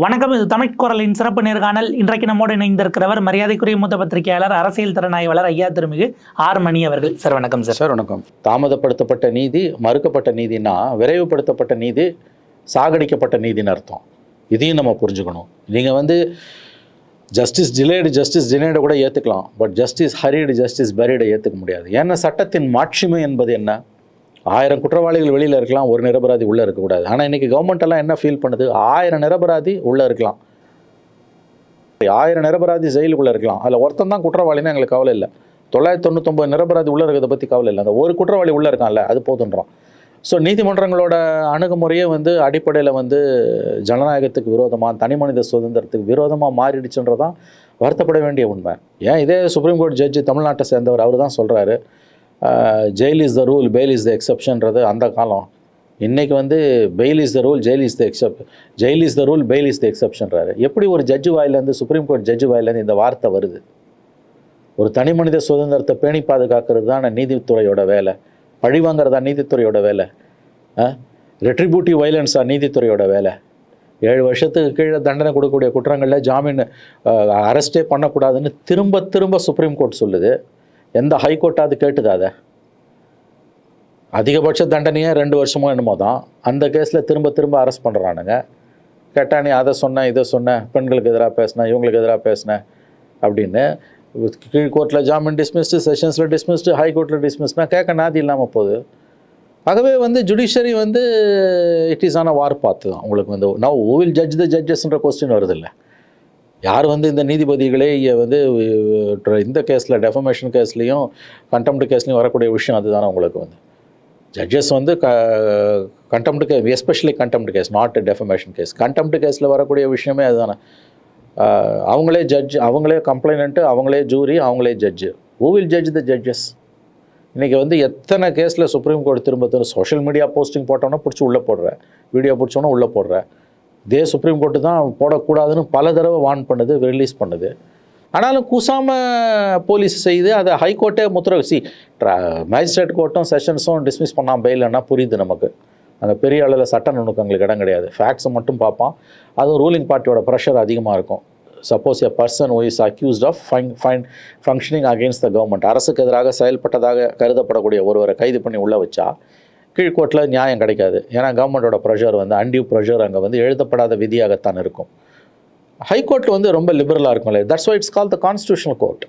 வணக்கம் இது தமிழ் குரலின் சிறப்பு நேர்காணல். இன்றைக்கு நம்மோடு இணைந்திருக்கிறவர் மரியாதைக்குரிய மூத்த பத்திரிகையாளர் அரசியல் திறனாய்வாளர் ஐயா திருமிகு ஆர் மணி அவர்கள். சார் வணக்கம் சார். சார் வணக்கம். தாமதப்படுத்தப்பட்ட நீதி மறுக்கப்பட்ட நீதினா விரைவுபடுத்தப்பட்ட நீதி சாகடிக்கப்பட்ட நீதின்னு அர்த்தம். இதையும் நம்ம புரிஞ்சுக்கணும். நீங்கள் வந்து ஜஸ்டிஸ் டிலேடு ஜஸ்டிஸ் டிலேடு கூட ஏற்றுக்கலாம் பட் ஜஸ்டிஸ் ஹரிடு ஜஸ்டிஸ் பரிடை ஏற்றுக்க முடியாது. ஏன்னா சட்டத்தின் மாட்சிமை என்பது என்ன? ஆயிரம் குற்றவாளிகள் வெளியில் இருக்கலாம் ஒரு நிரபராதி உள்ளே இருக்கக்கூடாது ஆனால் இன்றைக்கி கவர்மெண்ட் எல்லாம் என்ன ஃபீல் பண்ணுது? ஆயிரம் நிரபராதி உள்ளே இருக்கலாம். ஆயிரம் நிரபராதி ஜெயிலுக்குள்ளே இருக்கலாம். அதில் ஒருத்தன் தான் குற்றவாளின்னு எங்களுக்கு கவலை இல்லை. தொள்ளாயிரத்தி தொண்ணூத்தொம்பது நிரபராதி உள்ளே இருக்கிறத பற்றி கவலை இல்லை. அந்த ஒரு குற்றவாளி உள்ளே இருக்கான்ல அது போதுன்றோம். ஸோ நீதிமன்றங்களோட அணுகுமுறையே வந்து அடிப்படையில் வந்து ஜனநாயகத்துக்கு விரோதமாக தனி மனித சுதந்திரத்துக்கு விரோதமாக மாறிடுச்சுன்றதான் வருத்தப்பட வேண்டிய உண்மை. ஏன்? இதே சுப்ரீம் கோர்ட் ஜட்ஜி தமிழ்நாட்டை சேர்ந்தவர் அவர் தான் சொல்கிறாரு jail is the rule bail is the எக்ஸப்ஷன்றது அந்த காலம். இன்றைக்கி வந்து bail is the rule jail is the except jail is the rule bail is the எக்ஸப்ஷன்றாரு எப்படி ஒரு ஜட்ஜு வாயிலேருந்து சுப்ரீம் கோர்ட் ஜட்ஜு வாயிலேருந்து இந்த வார்த்தை வருது? ஒரு தனி மனித சுதந்திரத்தை பேணி பாதுகாக்கிறது தான் நீதித்துறையோட வேலை. பழி வாங்குறதா நீதித்துறையோட வேலை. ரெட்ரிபியூட்டிவ் வைலன்ஸா நீதித்துறையோட வேலை. ஏழு வருஷத்துக்கு கீழே தண்டனை கொடுக்கக்கூடிய குற்றங்களில் ஜாமீன் அரெஸ்டே பண்ணக்கூடாதுன்னு திரும்ப திரும்ப சுப்ரீம் கோர்ட் சொல்லுது. எந்த ஹைகோர்ட் அது கேட்டுது அதை? அதிகபட்ச தண்டனையே ரெண்டு வருஷமோ என்னமோ தான். அந்த கேஸில் திரும்ப திரும்ப அரெஸ்ட் பண்ணுறானுங்க கேட்டா நீ அதை சொன்ன இதை சொன்ன பெண்களுக்கு எதிராக பேசினேன் இவங்களுக்கு எதிராக பேசினேன் அப்படின்னு. கீழ் கோர்ட்டில் ஜாமீன் டிஸ்மிஸ்டு செஷன்ஸில் டிஸ்மிஸ்டு ஹை கோர்ட்டில் டிஸ்மிஸ்னா கேட்க நாதி இல்லாமல் போகுது. ஆகவே வந்து ஜுடிஷரி வந்து இட் இஸ் ஆன வார் பார்த்து தான். உங்களுக்கு வந்து நவ் வில் ஜட்ஜ் த ஜட்ஜஸ்ன்ற கொஸ்டின் வருது இல்லை யார் வந்து இந்த நீதிபதிகளே வந்து இந்த கேஸில் டெஃபமேஷன் கேஸ்லேயும் கண்டெம்ட் கேஸ்லையும் வரக்கூடிய விஷயம் அதுதானே உங்களுக்கு வந்து. ஜட்ஜஸ் வந்து க contempt case especially contempt case not defamation case contempt கேஸில் வரக்கூடிய விஷயமே அதுதானே. அவங்களே ஜட்ஜ் அவங்களே கம்ப்ளைண்ட்டு அவங்களே ஜூரி அவங்களே judge who will judge the judges இன்றைக்கி வந்து எத்தனை கேஸில் சுப்ரீம் கோர்ட் திரும்ப திரும்ப சோஷியல் மீடியா போஸ்டிங் போட்டோன்னா பிடிச்சி உள்ளே போடுறேன் வீடியோ பிடிச்சோன்னா உள்ளே போடுறேன் இதே சுப்ரீம் கோர்ட்டு தான் போடக்கூடாதுன்னு பல தடவை வார்ன் பண்ணுது ரிலீஸ் பண்ணுது. ஆனாலும் கூசாமல் போலீஸ் செய்து அதை ஹைகோர்ட்டே முத்திர சி மேஜிஸ்ட்ரேட் கோர்ட்டும் செஷன்ஸும் டிஸ்மிஸ் பண்ணால் பெயில்னா புரியுது நமக்கு. அங்கே பெரிய அளவில் சட்ட நுணுக்கங்களுக்கு இடம் கிடையாது. ஃபேக்ட்ஸை மட்டும் பார்ப்பான். அதுவும் ரூலிங் பார்ட்டியோட ப்ரெஷர் அதிகமாக இருக்கும். Suppose a person is accused of fine fine functioning against the government அரசுக்கு எதிராக செயல்பட்டதாக கருதப்படக்கூடிய ஒருவரை கைது பண்ணி உள்ளே வச்சா கீழ்கோட்டில் நியாயம் கிடைக்காது. ஏன்னா கவர்மெண்டோட ப்ரெஷர் வந்து அன்டியூ ப்ரெஷர் அங்கே வந்து எழுதப்படாத விதியாகத்தான் இருக்கும். ஹைகோர்ட் வந்து ரொம்ப லிபரலாக இருக்கும் இல்லையா that's why it's call the constitutional court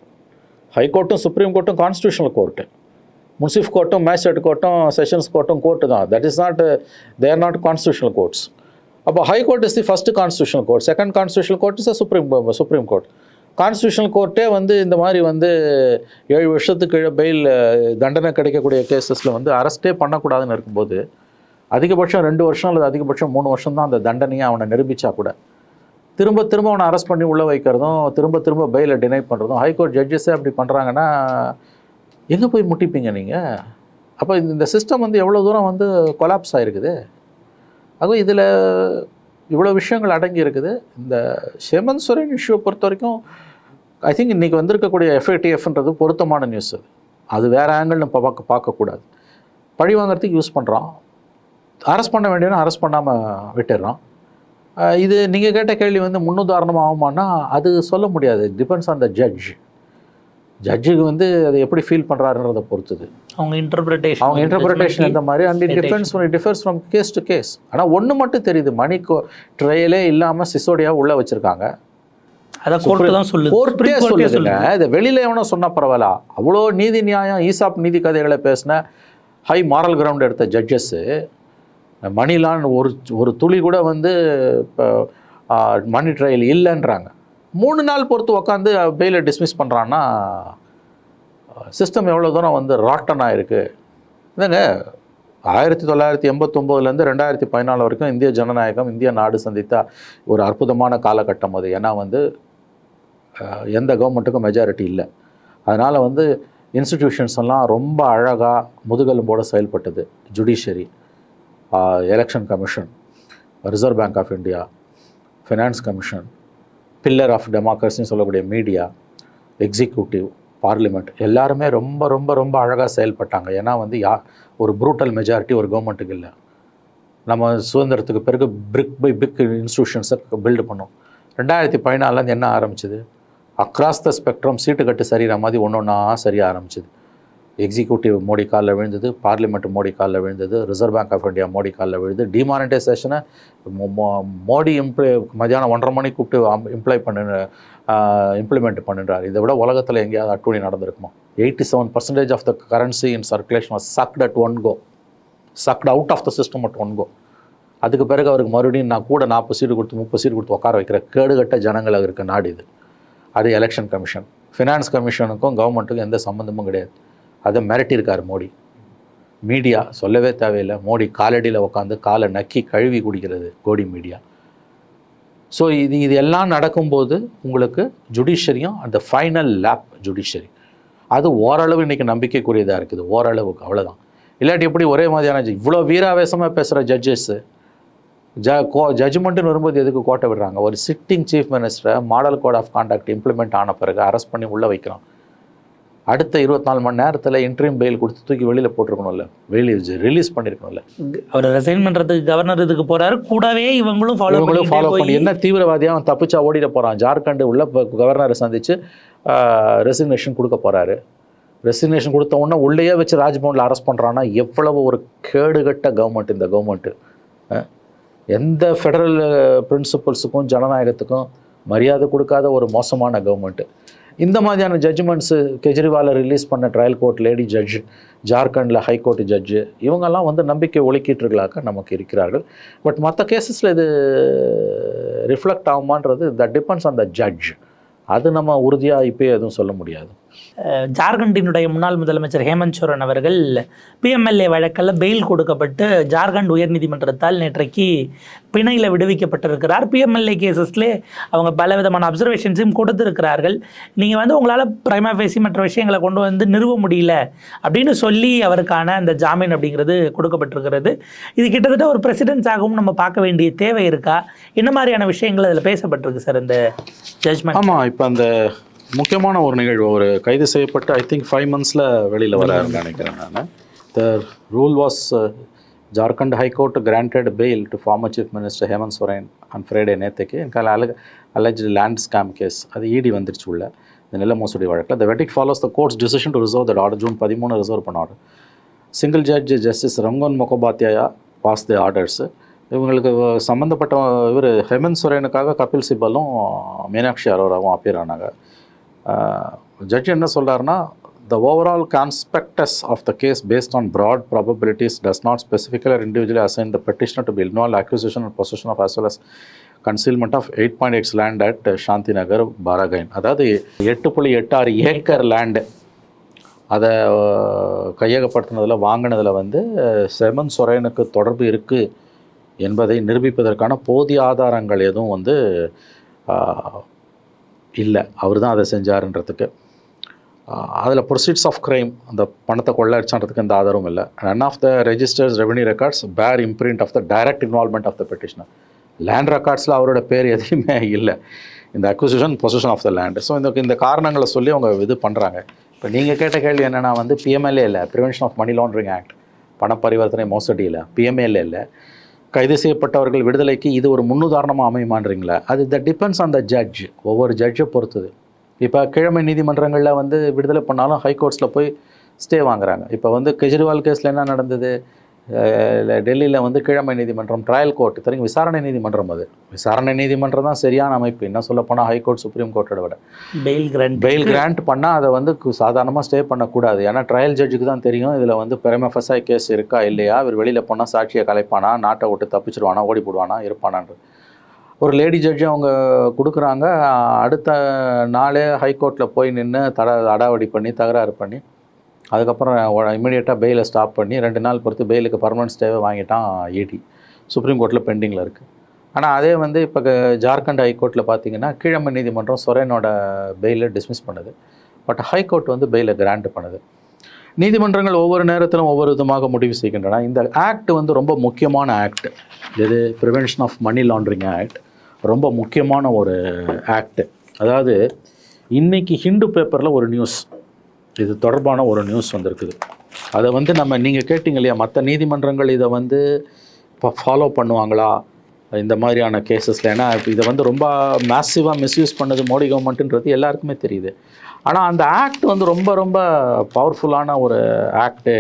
ஹைகோர்ட்டும் supreme கோர்ட்டும் கான்ஸ்டியூஷனல் கோர்ட்டு முன்சிஃப் கோர்ட்டும் மேஜிஸ்ட்ரேட் கோர்ட்டும் செஷன்ஸ் கோர்ட்டும் கோர்ட்டு தான். That is not there not constitutional courts அப்போ high court is the first constitutional court second constitutional court is supreme supreme court constitutional கோர்ட்டே வந்து இந்த மாதிரி வந்து ஏழு வருஷத்துக்கு கீழே பெயில் தண்டனை கிடைக்கக்கூடிய கேசஸில் வந்து அரெஸ்ட்டே பண்ணக்கூடாதுன்னு இருக்கும்போது அதிகபட்சம் ரெண்டு வருஷம் அல்லது அதிகபட்சம் மூணு வருஷம் தான் அந்த தண்டனையை அவனை நிரூபித்தா கூட. திரும்ப திரும்ப அவனை அரெஸ்ட் பண்ணி உள்ளே வைக்கிறதும் திரும்ப திரும்ப பெயிலை டினை பண்ணுறதும் ஹைகோர்ட் ஜட்ஜஸே அப்படி பண்ணுறாங்கன்னா எங்கே போய் முட்டிப்பீங்க நீங்கள் அப்போ இந்த சிஸ்டம் வந்து எவ்வளோ தூரம் வந்து கொலாப்ஸ் ஆகிருக்குது ஆக இதில் இவ்வளோ விஷயங்கள் அடங்கி இருக்குது. இந்த ஹேமந்த் சோரன் இஷ்யூவை பொறுத்த வரைக்கும் ஐ திங்க் இன்றைக்கி வந்திருக்கக்கூடிய எஃப்ஏடிஎஃப்ன்றது பொருத்தமான நியூஸ் அது. அது வேறு ஆங்கிள் நம்ம பார்க்க பார்க்கக்கூடாது. பழி வாங்குறதுக்கு யூஸ் பண்ணுறான் அரெஸ்ட் பண்ண வேண்டியவன அரெஸ்ட் பண்ணாமல் விட்டுடுறான் இது நீங்கள் கேட்ட கேள்வி வந்து முன்னுதாரணமாக ஆகுமானா அது சொல்ல முடியாது. டிபெண்ட்ஸ் ஆன் த ஜட்ஜ் ஜட்ஜுக்கு வந்து அதை எப்படி ஃபீல் பண்ணுறாருன்றதை பொறுத்தது. அவங்க இன்டர்பிரிட்டேஷன் அவங்க இன்டர்பிரிட்டேஷன் இந்த மாதிரி and it defence differs from case to case ஆனால் ஒன்று மட்டும் தெரியுது மணி ட்ரையலே இல்லாமல் சிசோடியா உள்ளே வச்சுருக்காங்க. அதை கோர்ட்டு தான் சொல்லுது. கோர்ட்டே சொல்லுதுங்க. இதை வெளியில் எவனோ சொன்னா பரவாயில்ல. அவ்வளோ நீதி நியாயம் ஈசாப் நீதி கதைகளை பேசின ஹை மாரல் கிரவுண்ட் எடுத்த ஜட்ஜஸ்ஸு மணிலான் ஒரு ஒரு துளி கூட வந்து இப்போ மணி ட்ரையல் இல்லைன்றாங்க. மூணு நாள் பொறுத்து உட்காந்து பெயிலை டிஸ்மிஸ் பண்ணுறான்னா சிஸ்டம் எவ்வளோ தூரம் வந்து ராட்டன் ஆகிருக்கு என்னங்க ஆயிரத்தி தொள்ளாயிரத்தி எண்பத்தொம்போதுலேருந்து ரெண்டாயிரத்தி பதினாலு வரைக்கும் இந்திய ஜனநாயகம் இந்திய நாடு சந்தித்த ஒரு அற்புதமான காலகட்டம் அது. ஏன்னா வந்து எந்த கவர்மெண்ட்டுக்கும் மெஜாரிட்டி இல்லை. அதனால் வந்து இன்ஸ்டிடியூஷன்ஸ் எல்லாம் ரொம்ப அழகாக முதுகெலும்போடு செயல்பட்டது. Judiciary election commission reserve bank of India finance commission pillar of டெமோக்ரஸின்னு சொல்லக்கூடிய மீடியா எக்ஸிக்யூட்டிவ் பார்லிமெண்ட். எல்லாருமே ரொம்ப ரொம்ப ரொம்ப அழகாக செயல்பட்டாங்க. ஏன்னா வந்து யா ஒரு ப்ரூட்டல் மெஜாரிட்டி ஒரு கவர்மெண்ட்டுக்கு இல்லை. நம்ம சுதந்திரத்துக்கு பிறகு பிரிக் பை பிரிக் இன்ஸ்டியூஷன்ஸை பில்டு பண்ணோம். ரெண்டாயிரத்தி பதினாலேருந்து என்ன ஆரம்பிச்சது? அக்ராஸ் த ஸ்பெக்ட்ரம் சீட்டு கட்டு சரிகிற மாதிரி ஒன்று ஒன்றா சரிய ஆரம்பிச்சிது. எக்ஸிக்யூட்டிவ் மோடி காலில் விழுந்தது பார்லிமெண்ட் மோடி காலில் விழுந்தது reserve bank of India Modi காலில் விழுது டிமானிட்டைசேஷனை மோடி இம்ப்ளை மதியானம் ஒன்றரை மணிக்கு கூப்பிட்டு இம்ப்ளை பண்ணு இம்ப்ளிமெண்ட் பண்ணுறாரு. இதை விட உலகத்தில் எங்கேயாவது அட்டுவணி நடந்திருக்குமா? Eighty seven percentage of the currency in circulation was sucked at one go sucked out of the system at one go அதுக்கு பிறகு அவருக்கு மறுபடியும் நான் கூட நாற்பது சீட்டு கொடுத்து முப்பது சீட்டு கொடுத்து உட்கார வைக்கிற கேடுகட்ட ஜனங்கள் இருக்க நாடு இது. அது எலெக்ஷன் கமிஷன் ஃபினான்ஸ் கமிஷனுக்கும் கவர்மெண்ட்டுக்கும் எந்த சம்மந்தமும் கிடையாது. அதை மிரட்டியிருக்கார் மோடி. மீடியா சொல்லவே தேவையில்லை. மோடி காலடியில் உட்காந்து காலை நக்கி கழுவி குடிக்கிறது கோடி மீடியா. ஸோ இது இது எல்லாம் நடக்கும்போது உங்களுக்கு ஜுடிஷரியும் அந்த ஃபைனல் லேப் ஜுடிஷரி அது ஓரளவு இன்றைக்கி நம்பிக்கைக்குரியதாக இருக்குது. ஓரளவுக்கு அவ்வளோதான் இல்லாட்டி எப்படி ஒரே மாதிரியான இவ்வளோ வீராவேசமாக பேசுகிற ஜட்ஜஸ்ஸு ஜ கோ ஜட்ஜ்மெண்ட்டுன்னு வரும்போது எதுக்கு கோட்டை விடுறாங்க? ஒரு sitting chief மினிஸ்டரை model code of contact implement ஆன பிறகு அரெஸ்ட் பண்ணி உள்ளே வைக்கிறோம் அடுத்த இருபத்தி நாலு மணி நேரத்தில் இன்ட்ரீம் பெயில் கொடுத்து தூக்கி வெளியில் போட்டிருக்கணும்ல. வெளியில் ரிலீஸ் பண்ணியிருக்கணும்ல அவர் ரிசைன் பண்றதுக்கு கவர்னர் இதுக்கு போறாரு. கூடவே இவங்களும் ஃபாலோ ஃபாலோ பண்ணி என்ன தீவிரவாதியாக அவன் தப்பிச்சா ஓடிட போகிறான் ஜார்க்கண்ட் உள்ள கவர்னரை சந்தித்து ரெசிக்னேஷன் கொடுக்க போகிறாரு ரெசிக்னேஷன் கொடுத்த உடனே உள்ளேயே வச்சு ராஜ்பவனில் அரெஸ்ட் பண்ணுறான்னா எவ்வளவு ஒரு கேடுகட்ட கவர்மெண்ட் இந்த கவர்மெண்ட்டு எந்த ஃபெடரல் பிரின்சிபல்ஸுக்கும் ஜனநாயகத்துக்கும் மரியாதை கொடுக்காத ஒரு மோசமான கவர்மெண்ட்டு இந்த மாதிரியான ஜட்ஜ்மெண்ட்ஸு கெஜ்ரிவாலை ரிலீஸ் பண்ண ட்ரையல் கோர்ட் லேடி ஜட்ஜ் ஜார்க்கண்டில் ஹைகோர்ட் ஜட்ஜு இவங்கெல்லாம் வந்து நம்பிக்கை ஒழுக்கீட்டுகளாக நமக்கு இருக்கிறார்கள். பட் மற்ற கேசஸில் இது reflect ஆகுமான்றது that depends on the judge அது நம்ம உறுதியாக இப்போ எதுவும் சொல்ல முடியாது. ஜார்க்கண்டினுடைய முன்னாள் முதலமைச்சர் ஹேமந்த் சோரன் அவர்கள் பிஎம்எல்ஏ வழக்கில் பெயில் கொடுக்கப்பட்டு ஜார்க்கண்ட் உயர்நீதிமன்றத்தால் நேற்றைக்கு பிணையில் விடுவிக்கப்பட்டிருக்கிறார். பிஎம்எல்ஏ கேசஸ்லே அவங்க பல விதமான அப்சர்வேஷன்ஸையும் கொடுத்திருக்கிறார்கள். நீங்கள் வந்து உங்களால் பிரைமா பேசி மற்ற விஷயங்களை கொண்டு வந்து நிறுவ முடியல அப்படின்னு சொல்லி அவருக்கான அந்த ஜாமீன் அப்படிங்கிறது கொடுக்கப்பட்டிருக்கிறது. இது கிட்டத்தட்ட ஒரு பிரசிடென்ஸ் ஆகவும் நம்ம பார்க்க வேண்டிய தேவை இருக்கா? என்ன மாதிரியான விஷயங்கள் அதில் பேசப்பட்டிருக்கு சார் இந்த ஜட்ஜ்மெண்ட் ஆமாம் இப்போ அந்த முக்கியமான ஒரு நிகழ்வு. ஒரு கைது செய்யப்பட்டு ஐ திங்க் ஃபைவ் மந்த்ஸில் வெளியில் வராருன்னு நினைக்கிறேன் நான். The rule was Jharkhand high court granted bail to former chief minister Hemant Soren on Friday நேற்றுக்கு எனக்கு அலக அலெஜ் லேண்ட் ஸ்கேம் கேஸ் அது இடி வந்துருச்சு உள்ள. இந்த நில மோசடி வழக்கில். The verdict follows the court's decision to reserve that order June பதிமூணு ரிசர்வ் பண்ண order single judge justice Rangan Mukhopadhyaya pass the orders இவங்களுக்கு சம்மந்தப்பட்ட இவர் ஹேமந்த் சோரனுக்காக கபில் சிபலும் மீனாட்சி அரோராவும் அப்பியர் ஆனாங்க. ஜட்ஜ் என்ன சொல்கிறாருன்னா the overall conspectus of the case based on broad probabilities does not specifically individually assign the petitioner to be involve accusation and position of as well as concealment of eight point X land at Shanti Nagar Bargain அதாவது எட்டு புள்ளி எட்டு ஆறு acre land அதை கையகப்படுத்தினதில் வாங்கினதில் வந்து semen சொரேனுக்கு தொடர்பு இருக்குது என்பதை நிரூபிப்பதற்கான போதிய ஆதாரங்கள் எதுவும் வந்து இல்லை அவர் தான் அதை செஞ்சாருன்றதுக்கு. அதில் ப்ரொசீட்ஸ் ஆஃப் க்ரைம் அந்த பணத்தை கொள்ளடிச்சான்றதுக்கு எந்த ஆதாரமும் இல்லை. None of the registers revenue records bear imprint of the direct involvement of the petitioner land ரெக்கார்ட்ஸில் அவரோட பேர் எதையுமே இல்லை. இந்த acquisition position of the land so இந்த இந்த காரணங்களை சொல்லி அவங்க இது பண்ணுறாங்க இப்போ நீங்கள் கேட்ட கேள்வி என்னென்னா வந்து பிஎம்எல்ஏ இல்லை prevention of money laundering act பண பரிவர்த்தனை மோசடி இல்லை பிஎம்எல்ஏ இல்லை கைது செய்யப்பட்டவர்கள் விடுதலைக்கு இது ஒரு முன்னுதாரணமாக அமையுமான்றீங்களா? அது the depends on the judge ஒவ்வொரு ஜட்ஜை பொறுத்தது. இப்போ கிழமை நீதிமன்றங்களில் வந்து விடுதலை பண்ணாலும் ஹைகோர்ட்ஸில் போய் ஸ்டே வாங்குறாங்க. இப்போ வந்து கெஜ்ரிவால் கேஸில் என்ன நடந்தது? டெல்லியில் வந்து கிழமை நீதிமன்றம் ட்ரையல் கோர்ட் தெரியும் விசாரணை நீதிமன்றம் அது. விசாரணை நீதிமன்றம் தான் சரியான அமைப்பு. என்ன சொல்ல போனால் ஹைகோர்ட் சுப்ரீம் கோர்ட்டோட விட. பெயில் கிரண்ட் பெயில் கிராண்ட் பண்ணால் அதை வந்து சாதாரணமாக ஸ்டே பண்ணக்கூடாது. ஏன்னா ட்ரையல் ஜட்ஜுக்கு தான் தெரியும் இதில் வந்து பெருமஃபஸாய் கேஸ் இருக்கா இல்லையா? இவர் வெளியில் போனால் சாட்சியை கலைப்பானா? நாட்டை விட்டு தப்பிச்சிருவானா? ஓடி போடுவானா? இருப்பானான்ற ஒரு லேடி ஜட்ஜு அவங்க கொடுக்குறாங்க. அடுத்த நாளே ஹைகோர்ட்டில் போய் நின்று தட அடாவடி பண்ணி தகராறு பண்ணி அதுக்கப்புறம் இமீடியட்டாக பெயிலை ஸ்டாப் பண்ணி ரெண்டு நாள் பொறுத்து பெயிலுக்கு பர்மனன்ட் ஸ்டேவை வாங்கிட்டான் இடி சுப்ரீம் கோர்ட்டில் பெண்டிங்கில் இருக்குது ஆனால் அதே வந்து இப்போ ஜார்க்கண்ட் ஹைகோர்ட்டில் பார்த்தீங்கன்னா கீழமை நீதிமன்றம் சொரேனோட பெயிலை டிஸ்மிஸ் பண்ணுது. பட் ஹைகோர்ட் வந்து பெயிலை கிராண்ட் பண்ணுது. நீதிமன்றங்கள் ஒவ்வொரு நேரத்திலும் ஒவ்வொரு விதமாக முடிவு செய்கின்றன. இந்த ஆக்ட் வந்து ரொம்ப முக்கியமான ஆக்ட் இது prevention of money laundering act ரொம்ப முக்கியமான ஒரு ஆக்ட் அதாவது இன்றைக்கி ஹிந்து பேப்பரில் ஒரு நியூஸ் இது தொடர்பான ஒரு நியூஸ் வந்திருக்குது. அதை வந்து நம்ம நீங்கள் கேட்டிங்க இல்லையா மற்ற நீதிமன்றங்கள் இதை வந்து இப்போ ஃபாலோ பண்ணுவாங்களா? இந்த மாதிரியான கேசஸில் ஏன்னா இதை வந்து ரொம்ப மேசிவாக மிஸ்யூஸ் பண்ணது மோடி கவர்மெண்ட்டுன்றது எல்லாருக்குமே தெரியுது. ஆனால் அந்த ஆக்ட் வந்து ரொம்ப ரொம்ப பவர்ஃபுல்லான ஒரு ஆக்ட்டு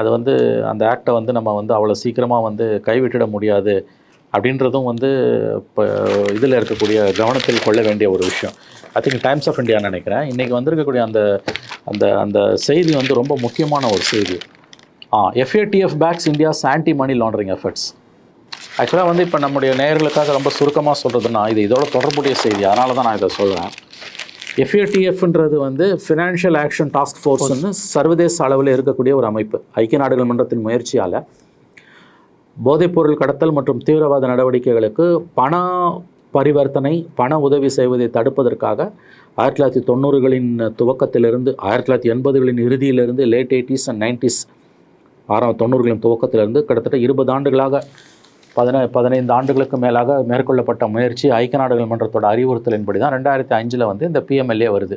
அது வந்து அந்த ஆக்டை வந்து நம்ம வந்து அவ்வளோ சீக்கிரமாக வந்து கைவிட்டிட முடியாது அப்படின்றதும் வந்து இப்போ இதில் இருக்கக்கூடிய கவனத்தில் கொள்ள வேண்டிய ஒரு விஷயம். I think Times of India நினைக்கிறேன். இன்றைக்கி வந்திருக்கக்கூடிய அந்த அந்த அந்த செய்தி வந்து ரொம்ப முக்கியமான ஒரு செய்தி. ஆ FATF backs India's anti money laundering efforts ஆக்சுவலாக வந்து இப்போ நம்முடைய நேயர்களுக்காக ரொம்ப சுருக்கமாக சொல்கிறதுனா இது இதோட தொடர்புடைய செய்தி. அதனால தான் நான் இதை சொல்கிறேன் எஃப்ஏடிஎஃப்ன்றது வந்து ஃபினான்ஷியல் ஆக்ஷன் டாஸ்க் ஃபோர்ஸ்னு சர்வதேச அளவில் இருக்கக்கூடிய ஒரு அமைப்பு. ஐக்கிய நாடுகள் மன்றத்தின் முயற்சியால் போதைப்பொருள் கடத்தல் மற்றும் தீவிரவாத நடவடிக்கைகளுக்கு பண பரிவர்த்தனை பண உதவி செய்வதை தடுப்பதற்காக ஆயிரத்தி தொள்ளாயிரத்தி தொண்ணூறுகளின் துவக்கத்திலிருந்து ஆயிரத்தி தொள்ளாயிரத்தி எண்பதுகளின் இறுதியிலிருந்து லேட் எயிட்டிஸ் அண்ட் நைன்டிஸ் ஆறாம் தொண்ணூறுகளின் துவக்கத்திலிருந்து கிட்டத்தட்ட இருபது ஆண்டுகளாக பதின பதினைந்து ஆண்டுகளுக்கு மேலாக மேற்கொள்ளப்பட்ட முயற்சி ஐக்கிய நாடுகள் மன்றத்தோட அறிவுறுத்தலின்படி தான் ரெண்டாயிரத்தி அஞ்சில் வந்து இந்த பிஎம்எல்ஏ வருது.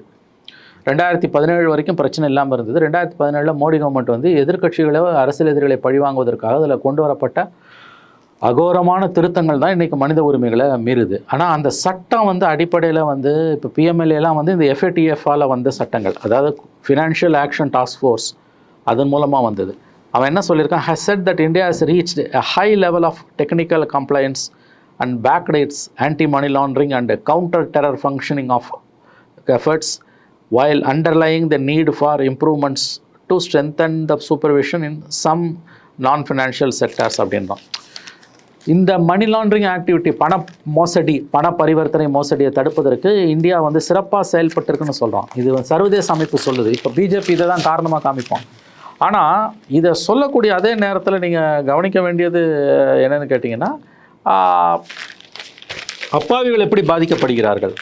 ரெண்டாயிரத்தி பதினேழு வரைக்கும் பிரச்சனை இல்லாமல் இருந்தது. ரெண்டாயிரத்தி பதினேழில் மோடி கவர்மெண்ட் வந்து எதிர்கட்சிகளை அரசியல் எதிரிகளை பழிவாங்குவதற்காக அதில் கொண்டு வரப்பட்ட அகோரமான திருத்தங்கள் தான் இன்றைக்கி மனித உரிமைகளை மீறுது ஆனால் அந்த சட்டம் வந்து அடிப்படையில் வந்து இப்போ பிஎம்எல்ஏலாம் வந்து இந்த எஃப்ஏடிஎஃபால் வந்த சட்டங்கள் அதாவது ஃபினான்ஷியல் ஆக்ஷன் டாஸ்க் ஃபோர்ஸ் அதன் மூலமாக வந்தது அவன் என்ன சொல்லியிருக்கான் has said that India has reach a high level of technical compliance and backdates anti money laundering and counter terror functioning of efforts while underlying the need for improvements to strengthen the supervision in some non financial sectors அப்படின்றான் இந்த money laundering activity பண மோசடி பண பரிவர்த்தனை மோசடியை தடுப்பதற்கு India வந்து சிறப்பாக செயல்பட்டிருக்குன்னு சொல்கிறோம் இது சர்வதேச அமைப்பு சொல்லுது. இப்போ பிஜேபி இதை தான் காரணமாக காமிப்போம். ஆனால் இதை சொல்லக்கூடிய அதே நேரத்தில் நீங்கள் கவனிக்க வேண்டியது என்னென்னு கேட்டிங்கன்னா அப்பாவிகள் எப்படி பாதிக்கப்படுகிறார்கள்?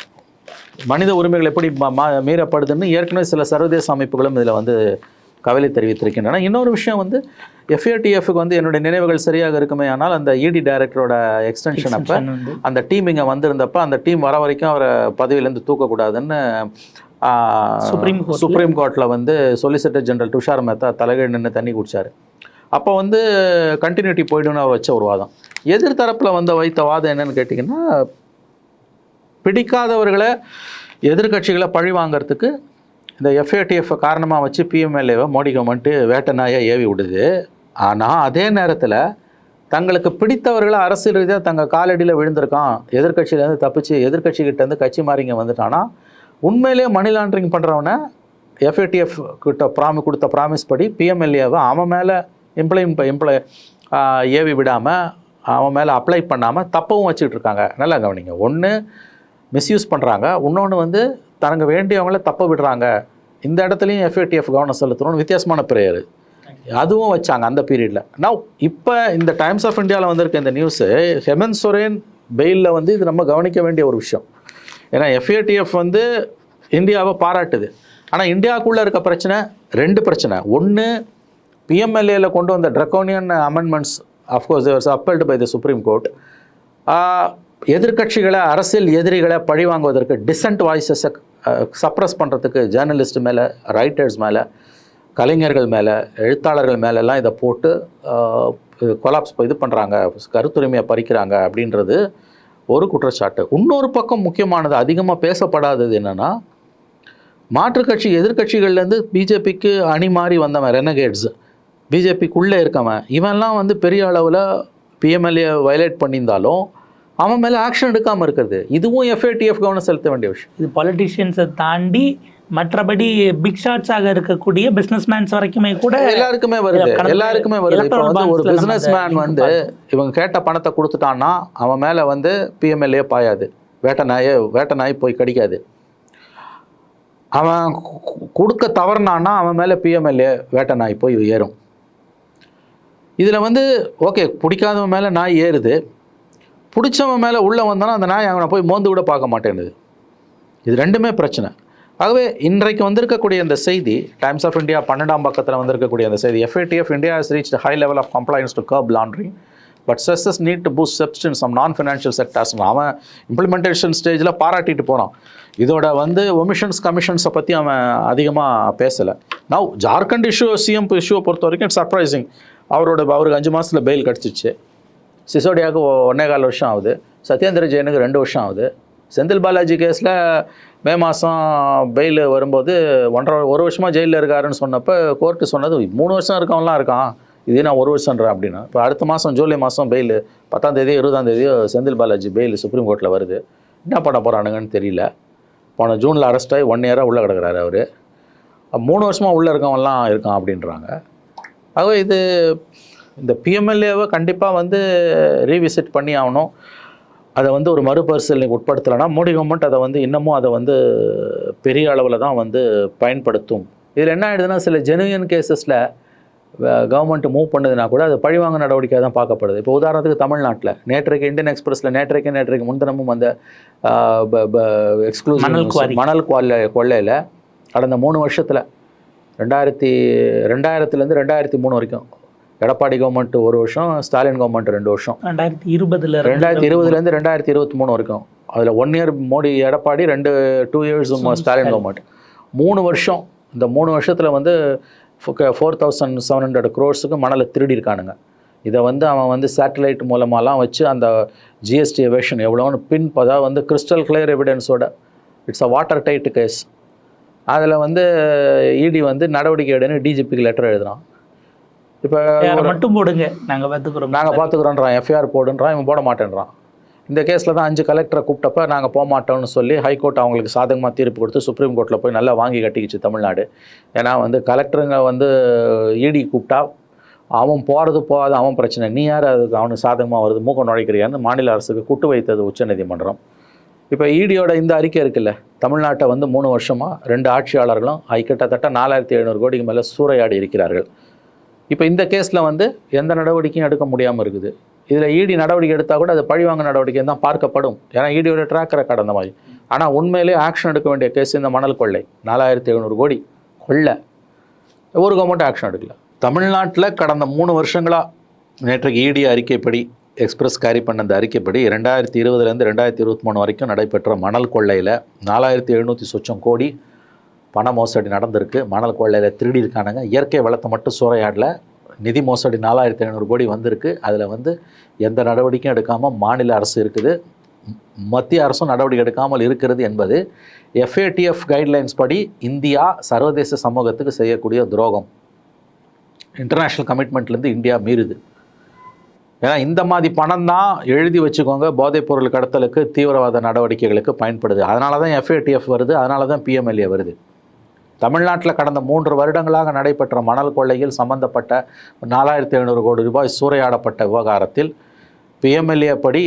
மனித உரிமைகள் எப்படி ம- ம- மீறப்படுதுன்னு ஏற்கனவே சில சர்வதேச அமைப்புகளும் இதில் வந்து கவலை தெரிவித்திருக்கின்றன. இன்னொரு விஷயம் வந்து எஃப்ஏடிஎஃப்க்கு வந்து என்னுடைய நினைவுகள் சரியாக இருக்குமே ஆனால் அந்த இடி டைரக்டரோட எக்ஸ்டென்ஷன் அப்போ அந்த டீம் இங்கே வந்திருந்தப்ப அந்த டீம் வர வரைக்கும் அவரை பதவியிலேருந்து தூக்கக்கூடாதுன்னு சுப்ரீம் கோர்ட்ல- சுப்ரீம் கோர்ட்டில் வந்து சொலிசிட்டர் ஜெனரல் துஷார் மேத்தா தலைகீழ் நின்று தண்ணி குடிச்சாரு. அப்போ வந்து கண்டினியூட்டி போய்டுன்னு அவர் வச்ச ஒரு வாதம். எதிர்த்தரப்பில் வந்து வைத்த வாதம் என்னன்னு கேட்டிங்கன்னா பிடிக்காதவர்களை எதிர்க்கட்சிகளை பழி வாங்குறதுக்கு இந்த எஃப்ஏடிஎஃப் காரணமாக வச்சு பிஎம்எல்ஏவை மோடி கவர்மெண்ட்டு வேட்டை நாயை ஏவி விடுது. ஆனால் அதே நேரத்தில் தங்களுக்கு பிடித்தவர்களை அரசியல் ரீதியாக தங்கள் காலடியில் விழுந்திருக்கான் எதிர்கட்சியிலேருந்து தப்பிச்சு எதிர்க்கட்சிகிட்டேருந்து கட்சி மாறிங்க வந்துட்டான்னா உண்மையிலேயே மணி லாண்டரிங் பண்ணுறவனை எஃப்ஏடிஎஃப் கிட்ட ப்ராமி கொடுத்த ப்ராமிஸ் படி பிஎம்எல்ஏவை அவன் மேலே இம்ப்ளைம் இம்ப்ளை ஏவி விடாமல் அவன் மேலே அப்ளை பண்ணாமல் தப்பவும் வச்சுக்கிட்டு இருக்காங்க. நல்லா கவனிங்க. ஒன்று மிஸ்யூஸ் பண்ணுறாங்க இன்னொன்று வந்து தனக்கு வேண்டியவங்கள தப்ப விடுறாங்க. இந்த இடத்துலையும் எஃப்ஏடிஎஃப் கவனம் செலுத்தணும்னு வித்தியாசமான பிரேயர் அதுவும் வச்சாங்க அந்த பீரியடில் நான் இப்போ இந்த டைம்ஸ் ஆஃப் இந்தியாவில் வந்திருக்க இந்த நியூஸு ஹெமந்த் சோரேன் பெயிலில் வந்து இது நம்ம கவனிக்க வேண்டிய ஒரு விஷயம். ஏன்னா எஃப்ஏடிஎஃப் வந்து இந்தியாவை பாராட்டுது. ஆனால் இந்தியாவுக்குள்ளே இருக்க பிரச்சனை ரெண்டு பிரச்சனை. ஒன்று பிஎம்எல்ஏல கொண்டு வந்த draconian amendments of course இவர்ஸ் upheld by the supreme court எதிர்க்கட்சிகளை அரசியல் எதிரிகளை பழி வாங்குவதற்கு டிசன்ட் வாய்ஸஸை சப்ரஸ் பண்ணுறதுக்கு ஜேர்னலிஸ்ட் மேலே ரைட்டர்ஸ் மேலே கலைஞர்கள் மேலே எழுத்தாளர்கள் மேலெல்லாம் இதை போட்டு கொலாப்ஸ் இது பண்ணுறாங்க கருத்துரிமையை பறிக்கிறாங்க அப்படின்றது ஒரு குற்றச்சாட்டு. இன்னொரு பக்கம் முக்கியமானது அதிகமாக பேசப்படாதது என்னென்னா மாற்றுக் கட்சி எதிர்க்கட்சிகள்லேருந்து பிஜேபிக்கு அணி மாறி வந்தவன் ரெனகேட்ஸ் பிஜேபிக்குள்ளே இருக்கவன். இவன்லாம் வந்து பெரிய அளவில் பிஎம்எல்ஏ வயலேட் பண்ணியிருந்தாலும் அவன் மேலே ஆக்ஷன் எடுக்காமல் இருக்கிறது. இதுவும் எஃப்ஏடிஎஃப் கவனம் செலுத்த வேண்டிய விஷயம். இது பொலிட்டிஷியன்ஸை தாண்டி மற்றபடி பிக் ஷாட்ஸாக இருக்கக்கூடிய பிஸ்னஸ்மேன்ஸ் வரைக்குமே கூட எல்லாருக்குமே வருது. எல்லாருக்குமே வருது. இப்போ electoral வந்து ஒரு பிஸ்னஸ் அந்த மேன் வந்து இவங்க கேட்ட பணத்தை கொடுத்துட்டான்னா அவன் மேலே வந்து பிஎம்எல்ஏ பாயாது. வேட்டை நாயே வேட்டை நாய் போய் கடிக்காது. அவன் கொடுக்க தவறுனான்னா அவன் மேலே பிஎம்எல்ஏ வேட்டை நாய் போய் ஏறும். இதில் வந்து ஓகே பிடிக்காதவன் மேலே நாய் ஏறுது. பிடிச்சவன் மேலே உள்ளே வந்தானா அந்த நாய் அவனை போய் மோந்து கூட பார்க்க மாட்டேன்னுது. இது ரெண்டுமே பிரச்சனை. ஆகவே இன்றைக்கு வந்திருக்கக்கூடிய இந்த செய்தி டைம்ஸ் ஆஃப் இந்தியா பன்னெண்டாம் பக்கத்தில் வந்திருக்கக்கூடிய அந்த செய்தி FATF India has reach high level of compliance to curb laundering but செஸ்ஸஸ் need to boost steps in some non financial sectors அவன் இம்ப்ளிமெண்டேஷன் ஸ்டேஜில் பாராட்டிட்டு போகிறான் இதோட வந்து ஒமிஷன்ஸ் கமிஷன்ஸை பற்றி அவன் அதிகமாக பேசலை. நவ் ஜார்க்கண்ட் இஷ்யூ சிஎம் இஷ்யூவை பொறுத்த வரைக்கும் சர்ப்ரைசிங் அவரோட அவருக்கு அஞ்சு மாதத்தில் பெயில் கிடச்சிச்சு. சிசோடியாவுக்கு ஒன்னே கால் வருஷம் ஆகுது. சத்யேந்திர ஜெயினுக்கு ரெண்டு வருஷம் ஆகுது. செந்தில் பாலாஜி கேஸில் மே மாதம் பெயில் வரும்போது ஒன்றரை ஒரு வருஷமாக ஜெயிலில் இருக்காருன்னு சொன்னப்போ கோர்ட்டு சொன்னது மூணு வருஷம் இருக்கவன்லாம் இருக்கான். இதே நான் ஒரு வருஷன்றேன் அப்படின்னா. இப்போ அடுத்த மாதம் ஜூலை மாதம் பெயில் பத்தாம் தேதி இருபதாம் தேதியோ செந்தில் பாலாஜி பெயில் சுப்ரீம் கோர்ட்டில் வருது. என்ன பண்ண போகிறானுங்கன்னு தெரியல. போன ஜூனில் அரெஸ்ட் ஆகி ஒன் இயராக உள்ளே கிடக்குறாரு அவர். மூணு வருஷமாக உள்ளே இருக்கவன்லாம் இருக்கான் அப்படின்றாங்க. ஆகவே இது இந்த பிஎம்எல்ஏவை கண்டிப்பாக வந்து ரீவிசிட் பண்ணி ஆகணும். அதை வந்து ஒரு மறுபரிசீலனைக்கு உட்படுத்தலைன்னா மோடி கவர்மெண்ட் அதை வந்து இன்னமும் அதை வந்து பெரிய அளவில் தான் வந்து பயன்படுத்தும் இதில் என்ன ஆயிடுதுன்னா சில ஜெனுவியன் கேசஸில் கவர்மெண்ட் மூவ் பண்ணுதுன்னா கூட அது பழிவாங்க நடவடிக்கையாக தான் பார்க்கப்படுது இப்போ உதாரணத்துக்கு தமிழ்நாட்டில் நேற்றைக்கு இந்தியன் எக்ஸ்பிரஸில் நேற்றைக்கு நேற்றைக்கு முன்தினமும் அந்த எக்ஸ்க்ளூசிவ். மணல் கொள்ளை கொள்ளையில் கடந்த மூணு வருஷத்தில் ரெண்டாயிரத்தி ரெண்டாயிரத்துலேருந்து ரெண்டாயிரத்தி மூணு வரைக்கும் எடப்பாடி கவர்மெண்ட் ஒரு வருஷம் ஸ்டாலின் கவர்மெண்ட் ரெண்டு வருஷம். ரெண்டாயிரத்தி இருபதுல ரெண்டாயிரத்தி இருபதுலேருந்து ரெண்டாயிரத்தி இருபத்தி மூணு வரைக்கும். அதில் ஒன் இயர் மோடி எடப்பாடி ரெண்டு டூ இயர்ஸ் ஸ்டாலின் கவர்மெண்ட் மூணு வருஷம். இந்த மூணு வருஷத்தில் வந்து ஃபோர் தௌசண்ட் செவன் ஹண்ட்ரட் க்ரோர்ஸுக்கு மணலை திருடி இருக்கானுங்க. இதை வந்து அவன் வந்து சேட்டலைட் மூலமாலாம் வச்சு அந்த ஜிஎஸ்டி எவேஷன் எவ்வளோன்னு பின் அதாவது வந்து crystal clear எவிடன்ஸோட it's a water tight case அதில் வந்து இடி வந்து நடவடிக்கை எடுன்னு டிஜிபிக்கு லெட்டர் எழுதுறான். இப்போ மட்டும் போடுங்க. நாங்க பார்த்துக்கிறோம் நாங்கள் பார்த்துக்குறோன்றான் எஃப்ஐஆர் போடுன்றான் இவன் போட மாட்டேன்றான். இந்த கேஸில் தான் அஞ்சு கலெக்டரை கூப்பிட்டப்ப நாங்கள் போக மாட்டோம்னு சொல்லி ஹைகோர்ட் அவங்களுக்கு சாதகமாக தீர்ப்பு கொடுத்து சுப்ரீம் கோர்ட்டில் போய் நல்லா வாங்கி கட்டிக்கிச்சு தமிழ்நாடு. ஏன்னா வந்து கலெக்டருங்க வந்து இடி கூப்பிட்டா அவன் போகிறது போகாது அவன் பிரச்சனை. நீ யார் அதுக்கு அவனுக்கு சாதகமாக வருது? மூக்கம் நுழைக்கிறியான்னு மாநில அரசுக்கு குட்டு வைத்தது உச்சநீதிமன்றம். இப்போ இடியோட இந்த அறிக்கை இருக்குல்ல தமிழ்நாட்டை வந்து மூணு வருஷமாக ரெண்டு ஆட்சியாளர்களும் கிட்டத்தட்ட நாலாயிரத்தி எழுநூறு கோடிக்கு மேலே சூறையாடி இருக்கிறார்கள். இப்போ இந்த கேஸில் வந்து எந்த நடவடிக்கையும் எடுக்க முடியாமல் இருக்குது. இதில் இடி நடவடிக்கை எடுத்தால் கூட அது பழிவாங்க நடவடிக்கை தான் பார்க்கப்படும். ஏன்னா இடியோட ட்ராக்கரை கடந்த மாதிரி. ஆனால் உண்மையிலே ஆக்ஷன் எடுக்க வேண்டிய கேஸ் இந்த மணல் கொள்ளை. நாலாயிரத்தி எழுநூறு கோடி. கொள்ளை. ஒரு கவர்மெண்ட் ஆக்ஷன் எடுக்கல. தமிழ்நாட்டில் கடந்த மூணு வருஷங்களாக நேற்றைக்கு இடி அறிக்கைப்படி எக்ஸ்பிரஸ் கேரி பண்ண அந்த அறிக்கைப்படி ரெண்டாயிரத்தி இருபதுலேருந்து ரெண்டாயிரத்தி இருபத்தி மூணு வரைக்கும் நடைபெற்ற மணல் கொள்ளையில் நாலாயிரத்தி எழுநூற்றி சொச்சம் கோடி பண மோசடி நடந்திருக்கு. மணல் கொள்ளையில் திருடி இருக்கானுங்க. இயற்கை வளத்தை மட்டும் சூறையாடல. நிதி மோசடி நாலாயிரத்தி ஐநூறு கோடி வந்திருக்கு. அதில் வந்து எந்த நடவடிக்கையும் எடுக்காமல் மாநில அரசு இருக்குது. மத்திய அரசும் நடவடிக்கை எடுக்காமல் இருக்கிறது என்பது எஃப்ஏடிஎஃப் கைட்லைன்ஸ் படி இந்தியா சர்வதேச சமூகத்துக்கு செய்யக்கூடிய துரோகம். இன்டர்நேஷ்னல் கமிட்மெண்ட்லேருந்து இந்தியா மீறுது. ஏன்னா இந்த மாதிரி பணம் தான் எழுதி வச்சுக்கோங்க. போதைப் பொருள் கடத்தலுக்கு தீவிரவாத நடவடிக்கைகளுக்கு பயன்படுது. அதனால தான் எஃப்ஏடிஎஃப் வருது. அதனால தான் பிஎம்எல்ஏ வருது. தமிழ்நாட்டில் கடந்த மூன்று வருடங்களாக நடைபெற்ற மணல் கொள்ளையில் சம்பந்தப்பட்ட நாலாயிரத்தி எழுநூறு கோடி ரூபாய் சூறையாடப்பட்ட விவகாரத்தில் பிஎம்எல்ஏ படி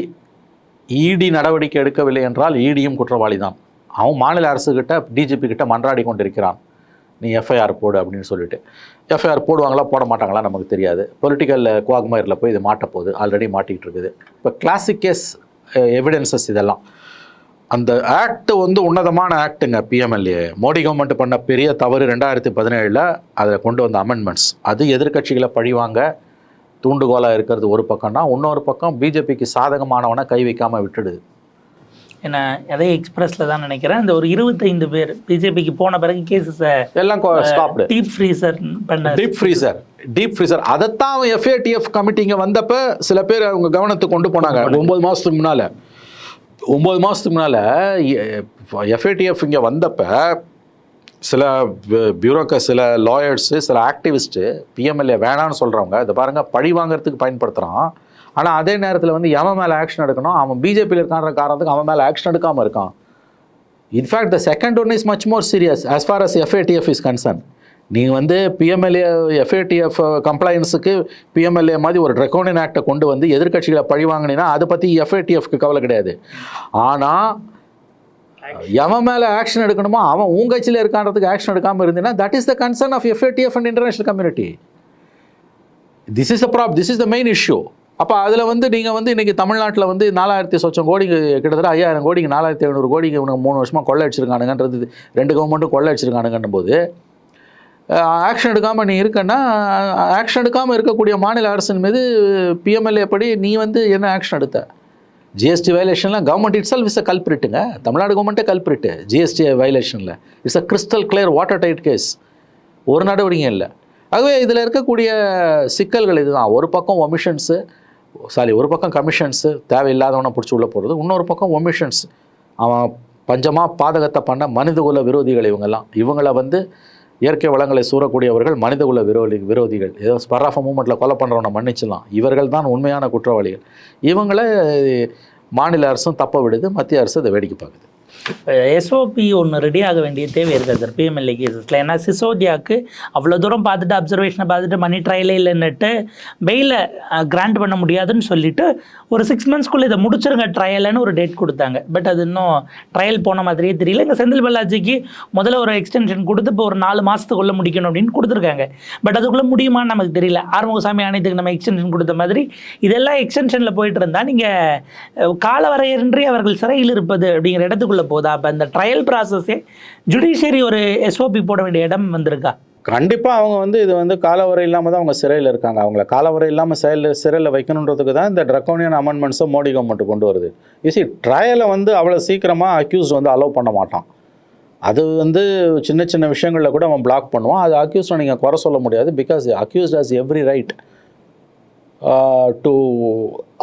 இடி நடவடிக்கை எடுக்கவில்லை என்றால் இடியும் குற்றவாளி தான் அவன் மாநில அரசுக்கிட்ட டிஜிபி கிட்ட மன்றாடி கொண்டிருக்கிறான். நீ எஃப்ஐஆர் போடு அப்படின்னு சொல்லிட்டு. எஃப்ஐஆர் போடுவாங்களா போட மாட்டாங்களா நமக்கு தெரியாது. பொலிட்டிக்கல் குவாக்மயரில் போய் இது மாட்டப்போகுது. ஆல்ரெடி மாட்டிக்கிட்டு இருக்குது. இப்போ கிளாசிக் கேஸ் எவிடன்சஸ் இதெல்லாம். அந்த ஆக்ட் வந்து உன்னதமான ஆக்ட்டுங்க பிஎம்எல்ஏ மோடி கவர்மெண்ட் பண்ண பெரிய தவறு ரெண்டாயிரத்தி பதினேழில் அதில் கொண்டு வந்த அமெண்ட்மெண்ட்ஸ் அது எதிர்க்கட்சிகளை பழிவாங்க தூண்டுகோலாக இருக்கிறது ஒரு பக்கம்னா இன்னொரு பக்கம் பிஜேபிக்கு சாதகமானவனை கை வைக்காமல் விட்டுடுது. ஏன்னா அதே எக்ஸ்பிரஸ்ல தான் நினைக்கிறேன். இந்த ஒரு இருபத்தைந்து பேர் பிஜேபிக்கு போன பிறகு கேசஸை எல்லாம் ஸ்டாப்டு டீப் ஃப்ரீசர் பண்ண டீப் ஃப்ரீசர் டீப் ஃப்ரீசர் அதைத்தான் எஃப்ஏடிஎஃப் கமிட்டிங்க வந்தப்ப சில பேர் அவங்க கவனத்துக்கு கொண்டு போனாங்க. ஒம்பது மாதத்துக்கு முன்னால். ஒம்பது மாதத்துக்கு முன்னால் எஃப்ஏடிஎஃப் இங்கே வந்தப்போ சில பியூரோக்க சில லாயர்ஸு சில ஆக்டிவிஸ்ட்டு பிஎம்எல்ஏ வேணான்னு சொல்கிறவங்க இதை பாருங்கள் பழி வாங்குறதுக்கு பயன்படுத்துகிறான் ஆனால் அதே நேரத்தில் வந்து எவன் மேலே ஆக்ஷன் எடுக்கணும்? அவன் பிஜேபியில் இருக்கான்ற காரணத்துக்கு அவன் மேலே ஆக்ஷன் எடுக்காமல் இருக்கான். In fact the second one is much more serious as far as FATF is concern நீங்கள் வந்து பிஎம்எல்ஏ எஃப்ஏடிஎஃப் கம்ப்ளைன்ஸுக்கு பிஎம்எல்ஏ மாதிரி ஒரு ட்ரெக்கோனின் ஆக்டை கொண்டு வந்து எதிர்க்கட்சிகளை பழி வாங்கினீங்கன்னா அதை பற்றி எஃப்ஏடிஎஃப்க்கு கவலை கிடையாது. ஆனால் எவன் மேலே ஆக்ஷன் எடுக்கணுமோ அவன் உன் கட்சியில் இருக்கான்றதுக்கு ஆக்ஷன் எடுக்காமல் இருந்தீங்கன்னா that is the concern of FATF and international community this is the prob this is the main issue அப்போ அதில் வந்து நீங்கள் வந்து இன்றைக்கி தமிழ்நாட்டில் வந்து நாலாயிரத்தி சொச்சம் கோடிக்கு கிட்டத்தட்ட ஐயாயிரம் கோடிக்கு நாலாயிரத்தி ஐநூறு கோடிக்கு இவனுக்கு மூணு வருஷமாக கொள்ளை அடிச்சிருக்கானுங்கன்றது ரெண்டு கவர்மெண்ட்டும் கொள்ளை அடிச்சிருக்கானுங்கன்னும் போது ஆக்ஷன் எடுக்காமல் நீ இருக்கன்னா ஆக்ஷன் எடுக்காமல் இருக்கக்கூடிய மாநில அரசின் மீது பிஎம்எல்ஏ படி நீ வந்து என்ன ஆக்ஷன் எடுத்த? ஜிஎஸ்டி வயலேஷன்லாம் government itself is a கல்பிரிட்டுங்க தமிழ்நாடு கவர்மெண்ட்டே culprit GST வயலேஷனில் it's a crystal clear water tight case ஒரு நடவடிக்கை இல்லை. ஆகவே இதில் இருக்கக்கூடிய சிக்கல்கள் இதுதான். ஒரு பக்கம் ஒமிஷன்ஸு சாரி ஒரு பக்கம் கமிஷன்ஸு தேவையில்லாதவனை பிடிச்சி உள்ளே போடுறது இன்னொரு பக்கம் ஒமிஷன்ஸ் அவன் பஞ்சமாக பாதகத்தை பண்ண மனிதகுல விரோதிகள் இவங்கெல்லாம். இவங்களை வந்து இயற்கை வளங்களை சூறக்கூடியவர்கள் மனிதகுல விரோதி விரோதிகள். ஏதோ ஸ்பராஃப மூமெண்ட்டில் கொலை பண்ணுறவனை மன்னிச்சிடலாம். இவர்கள் தான் உண்மையான குற்றவாளிகள். இவங்களை மாநில அரசும் தப்ப விடுது மத்திய அரசு அதை வேடிக்கை பார்க்குது. எஸ்ஓபி ஒன்று ரெடி ஆக வேண்டிய தேவை இருக்குது சார் பிஎம்எல்ஏ கேசஸில் ஏன்னா சிசோதியாவுக்கு அவ்வளோ தூரம் பார்த்துட்டு அப்சர்வேஷனை பார்த்துட்டு மணி ட்ரையலே இல்லைன்னுட்டு பெயிலை கிராண்ட் பண்ண முடியாதுன்னு சொல்லிட்டு ஒரு சிக்ஸ் மந்த்ஸ்க்குள்ளே இதை முடிச்சிருங்க ட்ரையல்னு ஒரு டேட் கொடுத்தாங்க. பட் அது இன்னும் ட்ரையல் போன மாதிரியே தெரியல. இங்கே செந்தில் பாலாஜிக்கு முதல்ல ஒரு எக்ஸ்டென்ஷன் கொடுத்து இப்போ ஒரு நாலு மாதத்துக்குள்ளே முடிக்கணும் அப்படின்னு கொடுத்துருக்காங்க. பட் அதுக்குள்ளே முடியுமான்னு நமக்கு தெரியல. ஆறுமுகசாமி ஆணையத்துக்கு நம்ம எக்ஸ்டென்ஷன் கொடுத்த மாதிரி இதெல்லாம் எக்ஸ்டென்ஷனில் போயிட்டு இருந்தால் நீங்கள் காலவரையின்றி அவர்கள் சிறையில் இருப்பது அப்படிங்கிற இடத்துக்குள்ளே போதா? அப்போ அந்த ட்ரையல் ப்ராசஸே ஜுடிஷியரி ஒரு எஸ்ஓபி போட வேண்டிய இடம் வந்திருக்கா? கண்டிப்பாக அவங்க வந்து இது வந்து காலவரை இல்லாமல் தான் அவங்க சிறையில் இருக்காங்க. அவங்கள காலவரை இல்லாமல் சிறையில் சிறையில் வைக்கணுன்றதுக்கு தான் இந்த ட்ரக்கோனியன் அமெண்ட்மெண்ட்ஸை மோடி கவர்மெண்ட் கொண்டு வருது. இசி ட்ரையலை வந்து அவ்வளோ சீக்கிரமாக அக்யூஸ்ட் வந்து அலோவ் பண்ண மாட்டான். அது வந்து சின்ன சின்ன விஷயங்களில் கூட அவன் பிளாக் பண்ணுவான். அது அக்யூஸ்டை நீங்கள் குறை சொல்ல முடியாது because accused has every right to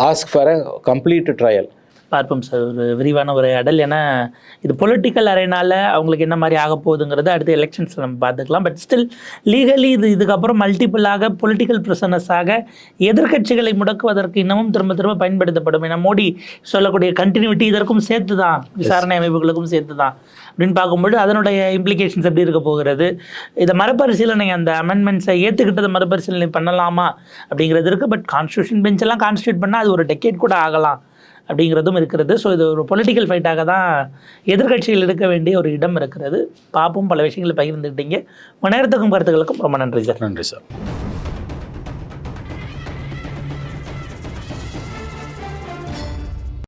ask for a complete trial பார்ப்போம் சார். ஒரு விரிவான ஒரு அடல் ஏன்னா இது பொலிட்டிக்கல் அறைனால அவங்களுக்கு என்ன மாதிரி ஆக போகுதுங்கிறது அடுத்த எலெக்ஷன்ஸில் நம்ம பார்த்துக்கலாம். பட் ஸ்டில் லீகலி இது இதுக்கப்புறம் மல்டிபிளாக பொலிட்டிக்கல் ப்ரிசனஸாக எதிர்க்கட்சிகளை முடக்குவதற்கு இன்னமும் திரும்ப திரும்ப பயன்படுத்தப்படும் ஏன்னா மோடி சொல்லக்கூடிய கண்டினியூட்டி இதற்கும் சேர்த்து தான் விசாரணை அமைப்புகளுக்கும் சேர்த்து தான் அப்படின்னு பார்க்கும்போது அதனுடைய இம்ப்ளிகேஷன்ஸ் எப்படி இருக்க போகிறது? இதை மறுபரிசீலனை அந்த அமெண்ட்மெண்ட்ஸை ஏற்றுக்கிட்டதை மறுபரிசீலனை பண்ணலாமா அப்படிங்கிறது இருக்குது பட் கான்ஸ்டியூஷன் பெஞ்செல்லாம் கான்ஸ்டியூட் பண்ணால் அது ஒரு டெக்கேட் கூட ஆகலாம். அப்படிங்கிறதும் இருக்கிறது. ஸோ இது ஒரு பொலிட்டிக்கல் ஃபைட்டாக தான் எதிர்க்கட்சிகள் இருக்க வேண்டிய ஒரு இடம் இருக்கிறது. பார்ப்போம் பல விஷயங்களை பகிர்ந்துக்கிட்டீங்க. உங்கள் நேரத்துக்கும் கருத்துக்களுக்கும் ரொம்ப நன்றி சார். நன்றி சார்.